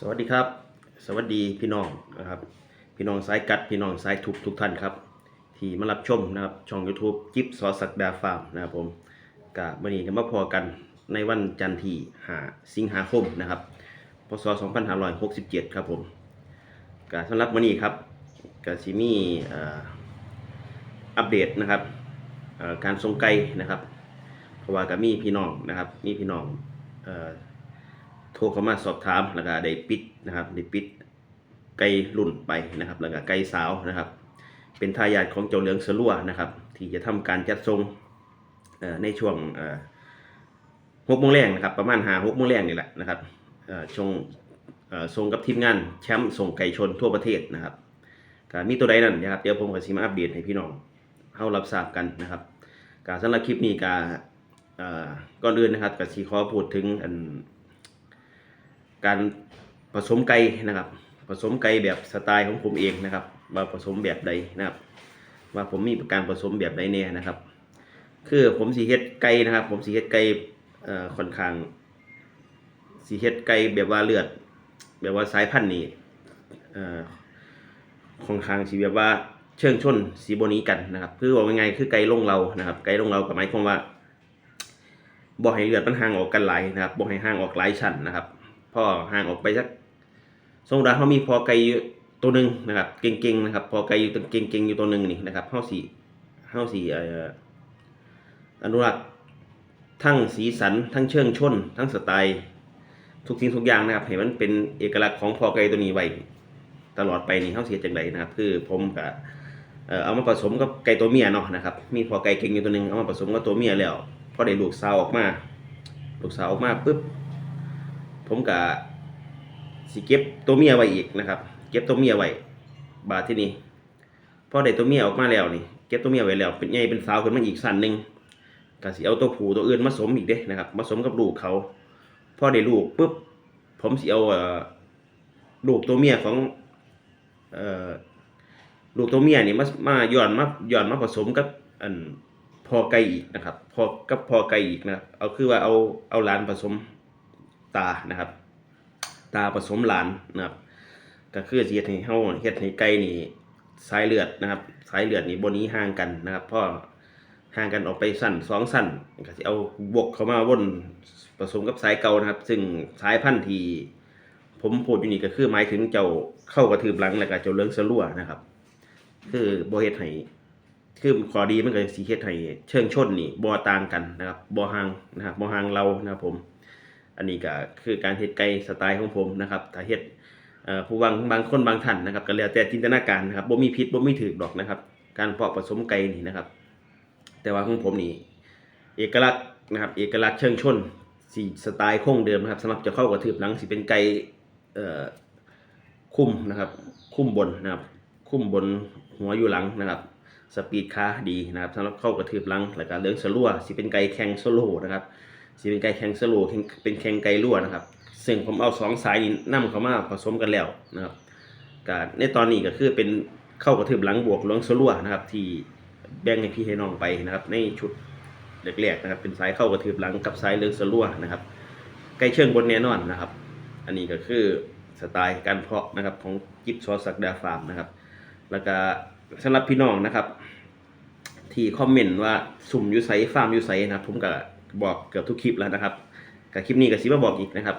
สวัสดีครับ สวัสดีพี่น้องนะครับ พี่น้องสายกัดพี่น้องสายทุกทุกท่านครับ ที่มารับชมนะครับช่อง YouTube จิ๊บซอสักดาฟาร์มนะครับผมกับวันนี้ก็มาพอกันในวันจันทร์ที่5สิงหาคมนะครับพศ2567 ครับผมก็สำหรับวันนี้ครับก็สิมีเอ่ออัปเดตนะครับการส่งไก่นะครับ เพราะว่าก็มีพี่น้องนะครับมีพี่น้องเอ่อ โทรเข้ามาสอบถามแล้วก็ได้ปิดนะครับได้ปิดไก่รุ่นไปนะครับแล้วก็ไก่สาวนะครับ เป็นทายาทของเจ้าเหลืองสลัวนะครับ ที่จะทำการจัดส่งในช่วงหกโมงแรงนะครับประมาณหาหกโมงแรงนี่แหละนะครับเอ่อชงเอ่อส่งกับทีมงานแชมป์ส่งไก่ชนทั่วประเทศนะครับก็มีตัวใดนั่นนะครับเดี๋ยวผมก็สิมาอัปเดตให้พี่น้องเฮารับทราบกันนะครับการสำหรับคลิปนี้กาเอ่อก่อนอื่นนะครับก็สิขอพูดถึงอัน การผสมไก่นะครับ ผสมไก่แบบสไตล์ของผมเองนะครับ ว่าผสมแบบใดนะครับ ว่าผมมีการผสมแบบใดเนี่ยนะครับ คือผมสีเฮ็ดไก่นะครับ ผมสีเฮ็ดไก่เอ่อค่อนข้างสีเฮ็ดไก่แบบว่าเลือด แบบว่าสายพันธุ์นี้เอ่อค่อนข้างสีแบบว่าเชิงชนสีโบนี้กันนะครับ คือว่ายังไงคือไก่ลงเรานะครับ ไก่ลงเรากับหมายความว่าบ่ให้เลือดมันห่างออกกันหลายนะครับบ่ให้ห่างออกหลายชั้นนะครับ พอห่างออกไปสักสมมติว่าเขามีพอไก่อยู่ตัวหนึ่งนะครับเก่งๆนะครับ พอไก่อยู่ตัวเก่งๆอยู่ตัวหนึ่งนี่นะครับเฮาสีเฮาสีอนุรักษ์ทั้งสีสันทั้งเชิงชน ทั้งสไตล์ ทุกสิ่งทุกอย่างนะครับให้มันเป็นเอกลักษณ์ของพอไก่ตัวนี้ไว้ตลอดไปนี่เฮาสิเฮ็ดจังไดนะครับ คือผมก็เออเอามาผสมกับไก่ตัวเมียเนาะนะครับ มีพอไก่เก่งอยู่ตัวหนึ่งเอามาผสมกับตัวเมียแล้วพอได้ลูกสาวออกมา ลูกสาวออกมาปุ๊บ ผมก็สิเก็บตัวเมียไว้อีกนะครับ เก็บตัวเมียไว้บาดที่นี่พอได้ตัวเมียออกมาแล้วนี่ เก็บตัวเมียไว้แล้ว เป็นใหญ่เป็นสาวขึ้นมาอีกสั้นหนึ่งก็สิเอาตัวผู้ตัวอื่นมาสมอีกเด้นะครับมาสมกับลูกเขาพอได้ลูกปุ๊บผมสิเอาลูกตัวเมียของเออลูกตัวเมียนี่มามาย้อนมาย้อนมาผสมกับอันพอไก่อีกนะครับพอกับพอไก่อีกนะเอาคือว่าเอาเอาหลานผสม ตานะครับ ตาผสมหลานนะครับก็คือเฮ็ดให้เฮาเฮ็ดให้ไก่นี่สายเลือดนะครับ สายเลือดนี่บ่นี้ห่างกันนะครับพราะห่างกันออกไปสั้นสองสั้นก็สิเอาบวกเข้ามาวนผสมกับสายเก่านะครับ ซึ่งสายพันธุ์ที่ผมพูดอยู่นี่ก็คือหมายถึงเจ้าเข้ากระทืบหลังแล้วก็เจ้าเลื้งสลัวนะครับ คือบ่เฮ็ดให้คือข้อดีมันก็สิเฮ็ดให้เชิงชนนี่บ่ต่างกันนะครับบ่ห่างนะครับบ่ห่างเรานะครับผม อันนี้ก็คือการเฮ็ดไก่สไตล์ของผมนะครับถ้าเฮ็ดเอ่อผู้บางบางคนบางท่านนะครับก็แล้วแต่จินตนาการนะครับบ่มีพิษบ่มีถือดอกนะครับ การเพาะผสมไก่นี่นะครับ แต่ว่าของผมนี่เอกลักษณ์นะครับ เอกลักษณ์เชิงชนสีสไตล์คงเดิมนะครับสำหรับจะเข้ากระทืบหลังสิเป็นไก่เอ่อคุ้มนะครับ คุ้มบนนะครับ คุ้มบนหัวอยู่หลังนะครับ สปีดขาดีนะครับสำหรับเข้ากระทืบหลังแล้วก็เรื่องสลัวสิเป็นไก่แข่งโซโล่นะครับ สิเป็นไก่แข่งสโลว์เป็นแข่งไก่รั่วนะครับ ซึ่งผมเอาสองสายนี้นํเข้ามาผสมกันแล้วนะครับก็ในตอนนี้ก็คือเป็นเข้ากระทืบหลังบวกหลวงสลัวนะครับ ที่แบ่งให้พี่ให้น้องไปนะครับ ในชุดแรกๆนะครับ เป็นสายเข้ากระทืบหลังกับสายเลืองสลัวนะครับไก่เชิงบนแน่นอนนะครับ อันนี้ก็คือสไตล์การเพาะนะครับของจิบซอสักดาฟาร์มนะครับ แล้วก็สำหรับพี่น้องนะครับ ที่คอมเมนต์ว่าสุ่มอยูไซฟาร์มอยูไซนะครับผมก็ บอกเกือบทุกคลิปแล้วนะครับกับคลิปนี้ก็สิมาบอกอีกนะครับ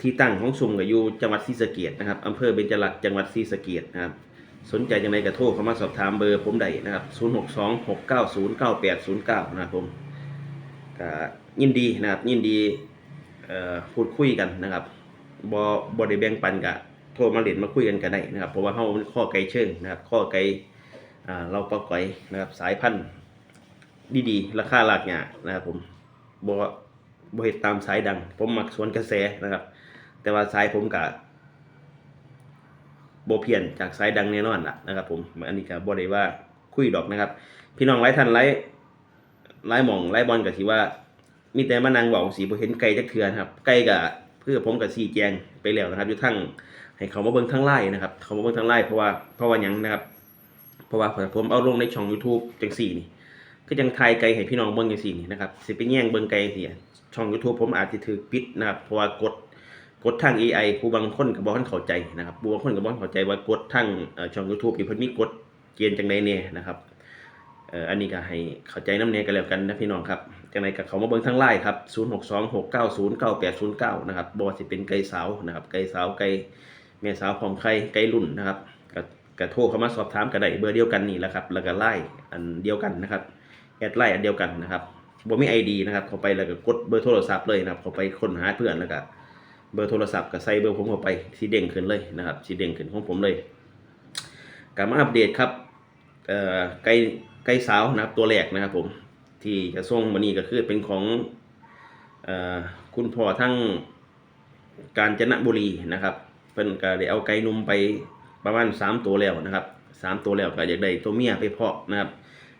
ที่ตั้งของสุ่มก็อยู่จังหวัดศรีสะเกษนะครับอำเภอเบญจรัตน์จังหวัดศรีสะเกษนะครับสนใจยังไงก็โทรเข้ามาสอบถามเบอร์ผมได้นะครับ 0626909809 นะครับผมก็ยินดีนะครับยินดีพูดคุยกันนะครับบ่บ่ได้แบ่งปันกะโทรมาเล่นมาคุยกันก็ได้นะครับ เพราะว่าเฮาข้อไกลเชิงนะครับ ข้อไกลอ่เราปล่อยนะครับสายพันธุ์ ดีๆ ราคาหลากหยานะครับผมบ่บ่เฮ็ดตามสายดัง ผมมักสวนกระแสนะครับ แต่ว่าสายผมกะบเพียนจากสายดังแน่นอนล่ะนะครับ ผมอันนี้ก็บ่ได้ว่าคุยดอกนะครับ พี่น้องหลายท่านหลายหลายหม่องหลายบอลก็สิว่า มีแต่มานั่งเว้าสิบ่เห็นไก่จักเทื่อนครับไก่ก็เพื่อผมก็ชี้แจงไปแล้วนะครับอยู่ทั้งให้เขามาเบิ่งทั้งไลน์นะครับ เขามาเบิ่งทั้งไลน์เพราะว่าเพราะว่าหยังนะครับ เพราะว่าผมเอาลงในช่อง YouTube จังซี่นี่ ก็ยังทายไกลให้พี่น้องเบิ่งจังซี่นี่นะครับสิไปแย่งเบิ่งไกลเสิช่อง YouTube ผมอาจจะถูกปิดนะครับเพราะว่ากฎกดทาง AI ผู้บางคนก็บ่ทันเข้าใจนะครับผู้บางคนก็บ่ทันเข้าใจว่ากดทางช่อง YouTube นี่เพิ่นมีกฎเกณฑ์จังไดแน่นะครับอันนี้ก็ให้เข้าใจน้ำแน่กันแล้วกันนะพี่น้องครับจังไดก็เขามาเบิ่งทาง LINE ครับ 0626909809 นะครับบ่ว่าสิเป็นไก่สาวนะครับ ไก่สาวไก่แม่สาวพร้อมไข่ไก่รุ่นนะครับก็ก็โทรเข้ามาสอบถามก็ไดเบอร์เดียวกันนี่แหละครับ แล้วก็ LINE อันเดียวกันนะครับ แอดไลน์อันเดียวกันนะครับบ่มี ID นะครับเข้าไปแล้วก็กดเบอร์โทรศัพท์เลยนะครับเข้าไปค้นหาเพื่อนแล้วก็เบอร์โทรศัพท์กับใส่เบอร์ผมเข้าไปสีเด้งขึ้นเลยนะครับสีเด้งขึ้นของผมเลยกลับมาอัปเดตครับเอ่อไก่ไก่สาวนะครับตัวแรกนะครับผมที่จะส่งมานี่ก็คือเป็นของเอ่อคุณพ่อทั้งกาญจนบุรีนะครับเพิ่นก็ได้เอาไก่นุ่มไปประมาณสามตัวแล้วนะครับสามตัวแล้วก็อยากได้ตัวเมียไปเพาะนะครับ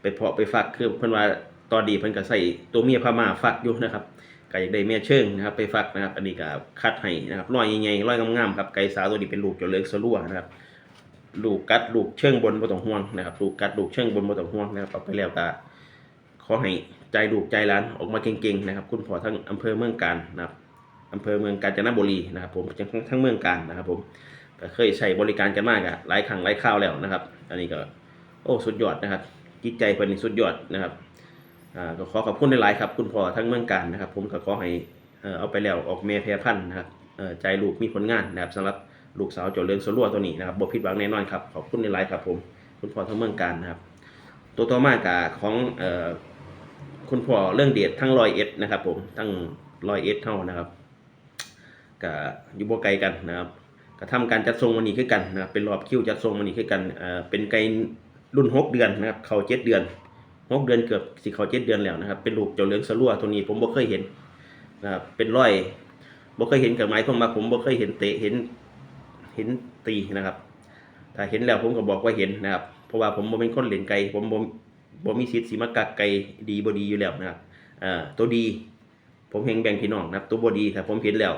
ไปเพาะไปฟักคือเพิ่นว่าตอนดีเพิ่นก็ใส่ตัวเมียพม่าฟักอยู่นะครับก็อยากได้แม่เชิงนะครับ ไปฟักนะครับ อันนี้ก็คัดให้นะครับร้อยใหญ่ๆร้อยงามๆครับไก่สาวตัวนี้เป็นลูกเจ้าเลือกสลัวนะครับลูกกัดลูกเชิงบนบ่ต้องห่วงนะครับลูกกัดลูกเชิงบนบ่ต้องห่วงนะครับเอาไปแล้วก็ขอให้ใจลูกใจหลานออกมาเก่งๆนะครับ คุณพ่อทั้งอำเภอเมืองการนะครับอำเภอเมืองกาญจนบุรีนะครับผมทั้งทั้งเมืองการนะครับ ผมก็เคยใช้บริการกันมากอะหลายครั้งหลายคราวแล้วนะครับ อันนี้ก็โอ้สุดยอดนะครับ จิตใจเพิ่นนี่สุดยอดนะครับอ่าก็ขอขอบคุณหลายๆครับ คุณพ่อทั้งเมืองการนะครับ ผมก็ขอให้เอ่อเอาไปแล้วออกแม่แพร่พันธุ์นะครับเอ่อใจลูกมีผลงานนะครับสำหรับลูกสาวเจ้าเรืองสลัวตัวนี้นะครับบ่ผิดหวังแน่นอนครับขอบคุณหลายครับผมคุณพ่อทั้งเมืองการนะครับ ตัวต่อมากาของเอ่อคุณพ่อเรื่องเดชทั้งรอยเอ็ดนะครับ ผมทั้งรอยเอ็ดเท่านะครับก็อยู่บ่ไกลกันนะครับก็ทำการจัดทรงวันนี้คือกันนะครับเป็นรอบคิวจัดทรงวันนี้คือกันเอ่อเป็นไก่ รุ่นหกเดือนนะครับ เขาเจ็ดเดือนหกเดือนเกือบสิเขาเจ็ดเดือนแล้วนะครับ เป็นลูกเจ้าเหลืองสลัวตัวนี้ผมบ่เคยเห็นนะครับเป็นร้อยบ่เคยเห็นกับไม้ของมาผมบ่เคยเห็นเตะเห็นเห็นตีนะครับ ถ้าเห็นแล้วผมก็บอกว่าเห็นนะครับ เพราะว่าผมบ่เป็นคนเล่นไก่ผมบ่บ่มีสิทธิ์สิมากักไก่ดีบ่ดีอยู่แล้วนะครับอ่าตัวดี ผมเห็นแบ่งพี่น้องนะครับ ตัวบ่ดีถ้าผมเห็นแล้ว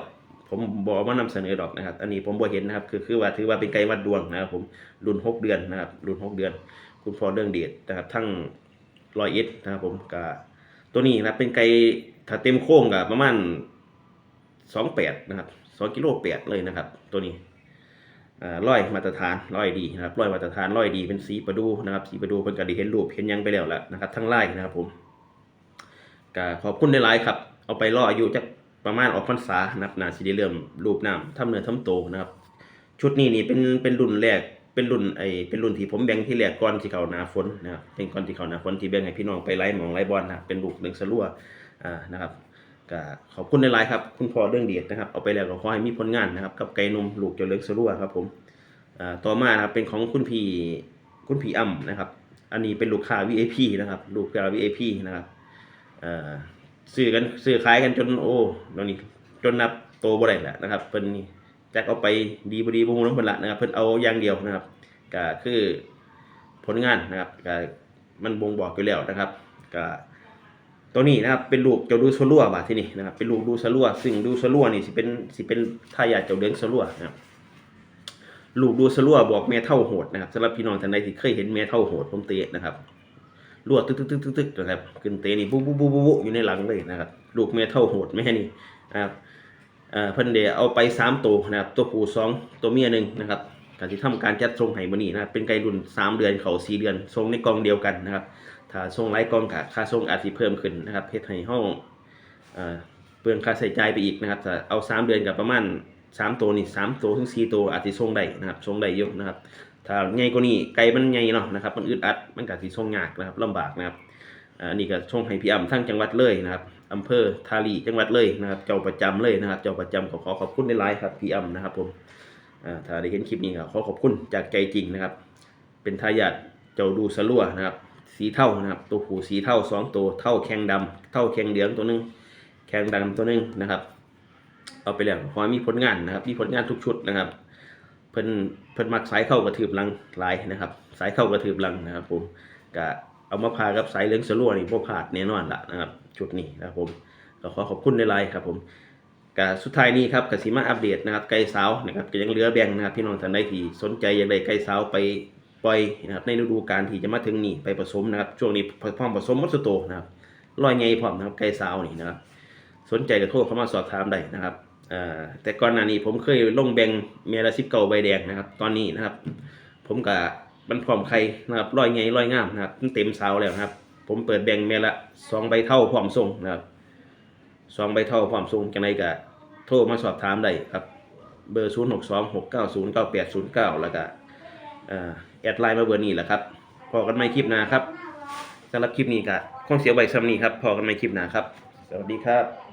ผมบอกว่านำเสนอดอกนะครับ อันนี้ผมบ่เห็นนะครับ คือคือว่าถือว่าเป็นไก่วัดดวงนะครับ ผมรุ่นหกเดือนนะครับ รุ่นหกเดือน คุณพ่อเรื่องเดชนะครับ ทั้งรอยเอ็ดนะครับผมกะตัวนี้นะเป็นไก่ถ้าเต็มโค้งกับประมาณสองแปดนะครับสองกิโลแปดเลยนะครับ ตัวนี้ร้อยมาตรฐานร้อยดีนะครับร้อยมาตรฐานร้อยดีเป็นสีประดูนะครับ สีประดูเพิ่นก็ได้เห็นรูปเห็นยังไปแล้วละนะครับ ทั้งไล่นะครับผมก็ขอบคุณในไลายครับ เอาไปรออายุจักประมาณออกพรรษานะครับนาสิได้เริ่มรูปน้ำทำเนื้อทำโตนะครับ ชุดนี้นี่เป็นเป็นรุ่นแรก เป็นรุ่นไอเป็นรุ่นที่ผมแบ่งที่แรกก่อนที่เขาหนาฝนนะครับเป็นก่อนที่เขาหนาฝนที่แบ่งให้พี่น้องไปไล่หมองไล่บอลนะเป็นลูกหนึ่งสลัวอ่านะครับก็ขอบคุณในไลน์ครับคุณพ่อเรื่องเดียดนะครับเอาไปแล้วก็ขอให้มีผลงานนะครับกับไก่นมลูกเจ้าเล็กสลัวครับผมอ่าต่อมานะครับเป็นของคุณพี่คุณพี่อ้ำนะครับ อันนี้เป็นลูกค้า VIP นะครับ ลูกค้า VIP นะครับอ่าซื้อกันซื้อขายกันจนโอ้ตอนนี้จนนับโตบ่ได้แหละนะครับเป็นนี่ จ็คเอาไปดีบดีบุ้งน้ำเพิ่นละนะครับเพิ่นเอาอย่างเดียวนะครับก็คือผลงานนะครับก็มันบ่งบอกอยู่แล้วนะครับก็ตัวนี้นะครับเป็นลูกเจ้าดูสลัวบาที่นี่นะครับเป็นลูกดูสลัวซึ่งดูสลัวนี่สิเป็นสิเป็นทายาทเจ้าเลี้ยงสลัวนะครับลูกดูสลัวบอกแม่เท่าโหดนะครับสำหรับพี่น้องท่านใดที่เคยเห็นแม่เท่าโหดผมเตะนะครับรั่วตึกตึกตึกตึกตึกนะครับขึ้นเตะนี่ปุ๊บปุ๊บปุ๊บปุ๊บอยู่ในหลังเลยนะครับ ลูกแม่เท่าโหดแม่นี่นะครับ อ่อเพิ่นเดเอาไปสามตัวนะครับตัวผู้สองตัวเมียหนึ่งนะครับการที่ทำการจัดทรงไห้มื้อนี้นะครับเป็นไก่รุ่นสามเดือนเขาสี่เดือนทรงในกองเดียวกันนะครับ ถ้าทรงหลายกองกะค่าทรงอาจสิเพิ่มขึ้นนะครับเฮ็ดให้เฮาเอ่อเปลืองค่าใช้จ่ายไปอีกนะครับถ้าเอาสามเดือนกับประมาณสามตัวนี่สามตัวถึงสี่ตัวอาจสิทรงได้นะครับทรงได้อยู่นะครับถ้าใหญ่กว่านี้ไก่มันใหญ่เนาะนะครับมันอึดอัดมันก็สิทรงยากนะครับลำบากนะครับ อ่าอันนี้ก็ช่วงให้พี่อ่ำทั้งจังหวัดเลยนะครับอำเภอทาลีจังหวัดเลยนะครับ เจ้าประจำเลยนะครับ เจ้าประจำขอขอขอบคุณในไลน์ครับพี่อ่ำนะครับผมอ่าถ้าได้เห็นคลิปนี้ก็ขอขอบคุณจากใจจริงนะครับ เป็นทายาทเจ้าดูสลัวนะครับ สีเท่านะครับ ตัวผู้สีเท่าสองตัวเท่าแข้งดำเท่าแข้งเหลืองตัวหนึงแข้งดำตัวหนึงนะครับ เอาไปแล้วขอมีผลงานนะครับ มีผลงานทุกชุดนะครับ เพิ่นเพิ่นมักสายเข้ากระถืบหลังหลายนะครับ สายเข้ากระถืบหลังนะครับผมก็ เอามาพากับสายเหลืองสลัวนี่บ่พลาดแน่นอนละนะครับ ชุดนี้นะครับผมก็ขอขอบคุณในไลน์ครับผมก็สุดท้ายนี้ครับกสิมาอัปเดตนะครับไก่สาวนะครับก็ยังเหลือแบ่งนะครับพี่น้องท่านใดที่สนใจอยากได้ไก่สาวไปปล่อยนะครับในฤดูกาลที่จะมาถึงนี่ไปผสมนะครับช่วงนี้พร้อมผสมมัสโตนะครับร้อยไงพร้อมนะครับไก่สาวนี่นะครับสนใจก็โทรเข้ามาสอบถามได้นะครับแต่ก่อนหน้านี้ผมเคยลงแบ่งเมละสิบเก้าใบแดงนะครับ ตอนนี้นะครับ ผมกับ มันพร้อมไข่นะครับร้อยไงร้อยงามนะครับเต็มเสาแล้วนะครับ ผมเปิดแบ่งเมละสองใบเท่าพร้อมส่งนะครับสองใบเท่าพร้อมส่งจังไรก็โทรมาสอบถามได้ครับ เบอร์ 0 6 2 6 9 0 9 8 0 9 แล้วก็เอ่อแอดไลน์มาเบอร์นี้แหละครับ พอกันไม่คลิปหนาครับสำหรับคลิปนี้ก็คงเสียใบซ้ำนี้ครับ พอกันไม่คลิปหนาครับ สวัสดีครับ